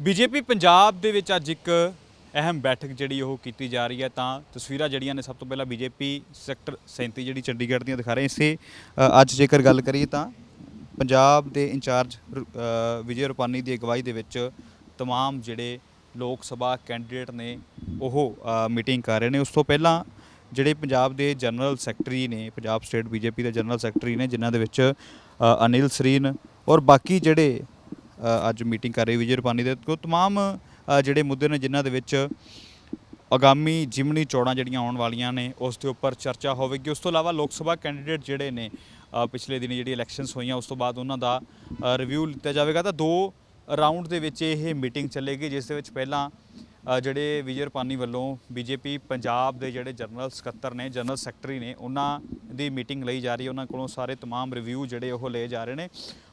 BJP Punjab ਦੇ ਵਿੱਚ ਅੱਜ ਇੱਕ ਅਹਿਮ ਬੈਠਕ ਜਿਹੜੀ ਉਹ ਕੀਤੀ ਜਾ ਰਹੀ ਹੈ ਤਾਂ ਤਸਵੀਰਾਂ ਜਿਹੜੀਆਂ ਨੇ ਸਭ ਤੋਂ ਪਹਿਲਾਂ ਬੀਜੇਪੀ ਸੈਕਟਰ 37 ਜਿਹੜੀ ਚੰਡੀਗੜ੍ਹ ਦੀਆਂ ਦਿਖਾ ਰਹੇ ਇਸੇ ਅ, ਅੱਜ ਜੇਕਰ ਗੱਲ ਕਰੀਏ ਤਾਂ ਪੰਜਾਬ ਦੇ ਇੰਚਾਰਜ ਰ- ਅ, ਵਿਜੇ ਰੁਪਾਨੀ ਦੀ ਅਗਵਾਈ ਦੇ ਵਿੱਚ तमाम ਜਿਹੜੇ ਲੋਕ ਸਭਾ ਕੈਂਡੀਡੇਟ ਨੇ ਉਹ ਅ, ਮੀਟਿੰਗ ਕਰ ਰਹੇ ਨੇ ਉਸ ਤੋਂ ਪਹਿਲਾਂ ਜਿਹੜੇ ਪੰਜਾਬ ਦੇ ਜਨਰਲ ਸੈਕਟਰੀ ਨੇ ਪੰਜਾਬ ਸਟੇਟ ਬੀਜੇਪੀ ਦੇ ਜਨਰਲ ਸੈਕਟਰੀ ਨੇ ਜਿਨ੍ਹਾਂ ਦੇ ਵਿੱਚ ਅ, ਅਨਿਲ ਸਰੀਨ ਔਰ ਬਾਕੀ ਜਿਹੜੇ ਅ, ਅੱਜ ਮੀਟਿੰਗ ਕਰ ਰਹੇ ਵਿਜੇ ਰੁਪਾਨੀ ਦੇ ਕੋ तमाम ਅ, ਜਿਹੜੇ ਮੁੱਦੇ ਨੇ ਜਿਨ੍ਹਾਂ ਦੇ ਵਿੱਚ ਆਗਾਮੀ ਜਿਮਨੀ ਚੋਣਾਂ ਜਿਹੜੀਆਂ ਆਉਣ ਵਾਲੀਆਂ ਨੇ ਉਸ ਦੇ ਉੱਪਰ ਚਰਚਾ ਹੋਵੇਗੀ ਉਸ ਤੋਂ ਇਲਾਵਾ ਲੋਕ ਸਭਾ ਕੈਂਡੀਡੇਟ ਜਿਹੜੇ ਨੇ ਅ, ਪਿਛਲੇ ਦਿਨੀ ਜਿਹੜੀ ਇਲੈਕਸ਼ਨਸ ਹੋਈਆਂ ਉਸ ਤੋਂ ਬਾਅਦ ਉਹਨਾਂ ਦਾ ਰਿਵਿਊ ਲਿੱਤਾ ਜਾਵੇਗਾ ਤਾਂ ਦੋ ਰਾਊਂਡ ਦੇ ਵਿੱਚ ਇਹ ਮੀਟਿੰਗ ਚੱਲੇਗੀ ਜਿਸ ਦੇ ਵਿੱਚ ਪਹਿਲਾਂ ਅ, ਜਿਹੜੇ ਵਿਜੇ ਰੁਪਾਨੀ ਵੱਲੋਂ ਬੀਜੇਪੀ ਪੰਜਾਬ ਦੇ ਜਿਹੜੇ ਜਨਰਲ ਸਕੱਤਰ ਨੇ ਜਨਰਲ ਸੈਕਟਰੀ ਨੇ ਉਹਨਾਂ ਦੀ ਮੀਟਿੰਗ ਲਈ ਜਾ ਰਹੀ ਹੈ ਉਹਨਾਂ ਕੋਲੋਂ ਸਾਰੇ तमाम ਰਿਵਿਊ ਜਿਹੜੇ ਉਹ ਲਏ ਜਾ ਰਹੇ ਨੇ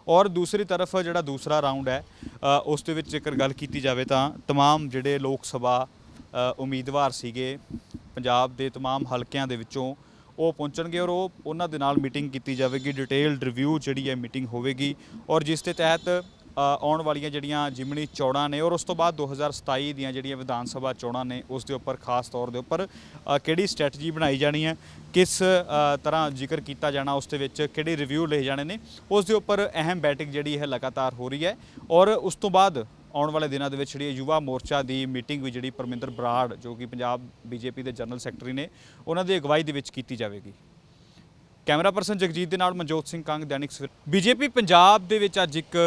ਔਰ ਦੂਸਰੀ ਤਰਫ ਜਿਹੜਾ ਦੂਸਰਾ ਰਾਊਂਡ ਹੈ ਅ, ਉਸ ਦੇ ਵਿੱਚ ਜੇਕਰ ਗੱਲ ਕੀਤੀ ਜਾਵੇ ਤਾਂ तमाम ਜਿਹੜੇ ਲੋਕ ਸਭਾ ਅ, ਉਮੀਦਵਾਰ ਸੀਗੇ ਪੰਜਾਬ ਦੇ तमाम ਹਲਕਿਆਂ ਦੇ ਵਿੱਚੋਂ ਉਹ ਪਹੁੰਚਣਗੇ ਔਰ ਉਹ ਉਹਨਾਂ ਦੇ ਨਾਲ ਮੀਟਿੰਗ ਕੀਤੀ ਜਾਵੇਗੀ ਡਿਟੇਲਡ ਰਿਵਿਊ ਜਿਹੜੀ ਹੈ ਮੀਟਿੰਗ ਹੋਵੇਗੀ ਔਰ ਜਿਸ ਦੇ ਤਹਿਤ ਅ, ਆਉਣ ਵਾਲੀਆਂ ਜਿਹੜੀਆਂ ਜਿਮਣੀ ਚੋਣਾਂ ਨੇ ਔਰ ਉਸ ਤੋਂ ਬਾਅਦ 2027 ਦੀਆਂ ਜਿਹੜੀਆਂ ਵਿਧਾਨ ਸਭਾ ਚੋਣਾਂ ਨੇ ਉਸ ਦੇ ਉੱਪਰ ਖਾਸ ਤੌਰ ਦੇ ਉੱਪਰ ਕਿਹੜੀ ਸਟ੍ਰੈਟਜੀ ਬਣਾਈ ਜਾਣੀ ਹੈ, ਕਿਸ ਤਰ੍ਹਾਂ ਜ਼ਿਕਰ ਕੀਤਾ ਜਾਣਾ ਉਸ ਦੇ ਵਿੱਚ, ਕਿਹੜੇ ਰਿਵਿਊ ਲਏ ਜਾਣੇ ਨੇ, ਉਸ ਦੇ ਉੱਪਰ ਅਹਿਮ ਬੈਠਕ ਜਿਹੜੀ ਹੈ ਲਗਾਤਾਰ ਹੋ ਰਹੀ ਹੈ ਔਰ ਉਸ ਤੋਂ ਬਾਅਦ ਆਉਣ ਵਾਲੇ ਦਿਨਾਂ ਦੇ ਵਿੱਚ ਜਿਹੜੀ ਯੁਵਾ ਮੋਰਚਾ ਦੀ ਮੀਟਿੰਗ ਵੀ ਜਿਹੜੀ ਪਰਮਿੰਦਰ ਬਰਾੜ ਜੋ ਕਿ ਪੰਜਾਬ ਬੀਜੇਪੀ ਦੇ ਜਨਰਲ ਸੈਕਟਰੀ ਨੇ, ਉਹਨਾਂ ਦੀ ਅਗਵਾਈ ਦੇ ਵਿੱਚ ਕੀਤੀ ਜਾਵੇਗੀ। ਕੈਮਰਾ ਪਰਸਨ ਜਗਜੀਤ ਦੇ ਨਾਲ ਮਨਜੋਤ ਸਿੰਘ ਕੰਗ, ਦੈਨਿਕ ਸਵੇਰ ਬੀਜੇਪੀ ਪੰਜਾਬ ਦੇ ਵਿੱਚ ਅੱਜ ਇੱਕ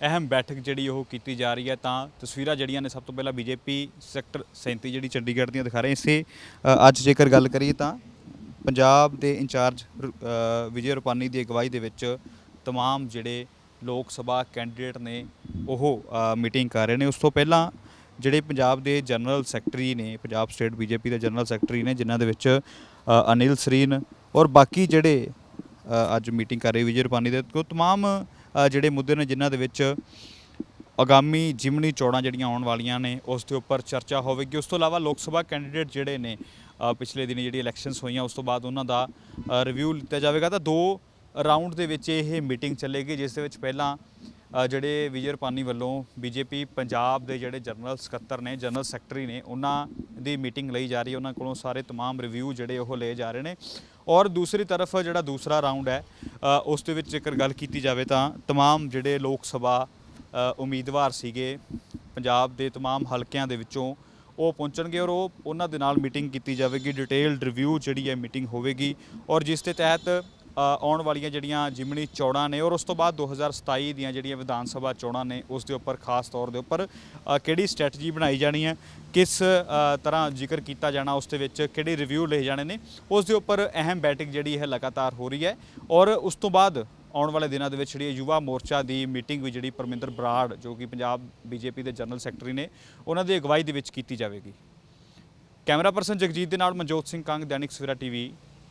ਅਹਿਮ ਬੈਠਕ ਜਿਹੜੀ ਉਹ ਕੀਤੀ ਜਾ ਰਹੀ ਹੈ ਤਾਂ ਤਸਵੀਰਾਂ ਜਿਹੜੀਆਂ ਨੇ ਸਭ ਤੋਂ ਪਹਿਲਾਂ ਬੀਜੇਪੀ ਸੈਕਟਰ 37 ਜਿਹੜੀ ਚੰਡੀਗੜ੍ਹ ਦੀਆਂ ਦਿਖਾ ਰਹੇ ਇਸੇ ਅ, ਅੱਜ ਜੇਕਰ ਗੱਲ ਕਰੀਏ ਤਾਂ ਪੰਜਾਬ ਦੇ ਇੰਚਾਰਜ ਰ- ਅ, ਵਿਜੇ ਰੁਪਾਨੀ ਦੀ ਅਗਵਾਈ ਦੇ ਵਿੱਚ तमाम ਜਿਹੜੇ ਲੋਕ ਸਭਾ ਕੈਂਡੀਡੇਟ ਨੇ ਉਹ ਅ, ਮੀਟਿੰਗ ਕਰ ਰਹੇ ਨੇ ਉਸ ਤੋਂ ਪਹਿਲਾਂ ਜਿਹੜੇ ਪੰਜਾਬ ਦੇ ਜਨਰਲ ਸੈਕਟਰੀ ਨੇ ਪੰਜਾਬ ਸਟੇਟ ਬੀਜੇਪੀ ਦੇ ਜਨਰਲ ਸੈਕਟਰੀ ਨੇ ਜਿਨ੍ਹਾਂ ਦੇ ਵਿੱਚ ਅ, ਅਨਿਲ ਸਰੀਨ ਔਰ ਬਾਕੀ ਜਿਹੜੇ ਅ, ਅੱਜ ਮੀਟਿੰਗ ਕਰ ਰਹੇ ਵਿਜੇ ਰੁਪਾਨੀ ਦੇ ਕੋ तमाम ਅ, ਜਿਹੜੇ ਮੁੱਦੇ ਨੇ ਜਿਨ੍ਹਾਂ ਦੇ ਵਿੱਚ ਆਗਾਮੀ ਜਿਮਨੀ ਚੋਣਾਂ ਜਿਹੜੀਆਂ ਆਉਣ ਵਾਲੀਆਂ ਨੇ, ਉਸ ਦੇ ਉੱਪਰ ਚਰਚਾ ਹੋਵੇਗੀ। ਉਸ ਤੋਂ ਇਲਾਵਾ ਲੋਕ ਸਭਾ ਕੈਂਡੀਡੇਟ ਜਿਹੜੇ ਨੇ ਪਿਛਲੇ ਦਿਨੀ ਜਿਹੜੀ ਇਲੈਕਸ਼ਨਸ ਹੋਈਆਂ, ਉਸ ਤੋਂ ਬਾਅਦ ਉਹਨਾਂ ਦਾ ਰਿਵਿਊ ਲਿੱਤਾ ਜਾਵੇਗਾ। ਤਾਂ ਦੋ ਰਾਊਂਡ ਦੇ ਵਿੱਚ ਇਹ ਮੀਟਿੰਗ ਚੱਲੇਗੀ, ਜਿਸ ਦੇ ਵਿੱਚ ਪਹਿਲਾਂ ਜਿਹੜੇ ਵਿਜੇ ਰੁਪਾਨੀ ਵੱਲੋਂ ਬੀਜੇਪੀ ਪੰਜਾਬ ਦੇ ਜਿਹੜੇ ਜਨਰਲ ਸਕੱਤਰ ਨੇ ਜਨਰਲ ਸੈਕਟਰੀ ਨੇ ਉਹਨਾਂ ਦੀ ਮੀਟਿੰਗ ਲਈ ਜਾ ਰਹੀ ਹੈ ਉਹਨਾਂ ਕੋਲੋਂ ਸਾਰੇ तमाम ਰਿਵਿਊ ਜਿਹੜੇ ਉਹ ਲਏ ਜਾ ਰਹੇ ਨੇ ਔਰ ਦੂਸਰੀ ਤਰਫ ਜਿਹੜਾ ਦੂਸਰਾ ਰਾਊਂਡ ਹੈ ਅ, ਉਸ ਦੇ ਵਿੱਚ ਜੇਕਰ ਗੱਲ ਕੀਤੀ ਜਾਵੇ ਤਾਂ तमाम ਜਿਹੜੇ ਲੋਕ ਸਭਾ ਅ, ਉਮੀਦਵਾਰ ਸੀਗੇ ਪੰਜਾਬ ਦੇ तमाम ਹਲਕਿਆਂ ਦੇ ਵਿੱਚੋਂ ਉਹ ਪਹੁੰਚਣਗੇ ਔਰ ਉਹ ਉਹਨਾਂ ਦੇ ਨਾਲ ਮੀਟਿੰਗ ਕੀਤੀ ਜਾਵੇਗੀ ਡਿਟੇਲਡ ਰਿਵਿਊ ਜਿਹੜੀ ਹੈ ਮੀਟਿੰਗ ਹੋਵੇਗੀ ਔਰ ਜਿਸ ਦੇ ਤਹਿਤ ਅ, ਆਉਣ ਵਾਲੀਆਂ ਜਿਹੜੀਆਂ ਜਿਮਣੀ ਚੋਣਾਂ ਨੇ ਔਰ ਉਸ ਤੋਂ ਬਾਅਦ 2027 ਦੀਆਂ ਜਿਹੜੀਆਂ ਵਿਧਾਨ ਸਭਾ ਚੋਣਾਂ ਨੇ ਉਸ ਦੇ ਉੱਪਰ ਖਾਸ ਤੌਰ ਦੇ ਉੱਪਰ ਕਿਹੜੀ ਸਟ੍ਰੈਟਜੀ ਬਣਾਈ ਜਾਣੀ ਹੈ, ਕਿਸ ਤਰ੍ਹਾਂ ਜ਼ਿਕਰ ਕੀਤਾ ਜਾਣਾ ਉਸ ਦੇ ਵਿੱਚ, ਕਿਹੜੇ ਰਿਵਿਊ ਲਏ ਜਾਣੇ ਨੇ, ਉਸ ਦੇ ਉੱਪਰ ਅਹਿਮ ਬੈਠਕ ਜਿਹੜੀ ਹੈ ਲਗਾਤਾਰ ਹੋ ਰਹੀ ਹੈ ਔਰ ਉਸ ਤੋਂ ਬਾਅਦ ਆਉਣ ਵਾਲੇ ਦਿਨਾਂ ਦੇ ਵਿੱਚ ਜਿਹੜੀ ਯੁਵਾ ਮੋਰਚਾ ਦੀ ਮੀਟਿੰਗ ਵੀ ਜਿਹੜੀ ਪਰਮਿੰਦਰ ਬਰਾੜ ਜੋ ਕਿ ਪੰਜਾਬ ਬੀਜੇਪੀ ਦੇ ਜਨਰਲ ਸੈਕਟਰੀ ਨੇ, ਉਹਨਾਂ ਦੀ ਅਗਵਾਈ ਦੇ ਵਿੱਚ ਕੀਤੀ ਜਾਵੇਗੀ। ਕੈਮਰਾ ਪਰਸਨ ਜਗਜੀਤ ਦੇ ਨਾਲ ਮਨਜੋਤ ਸਿੰਘ ਕੰਗ, ਦੈਨਿਕ ਸਵੇਰਾ ਟੀਵੀ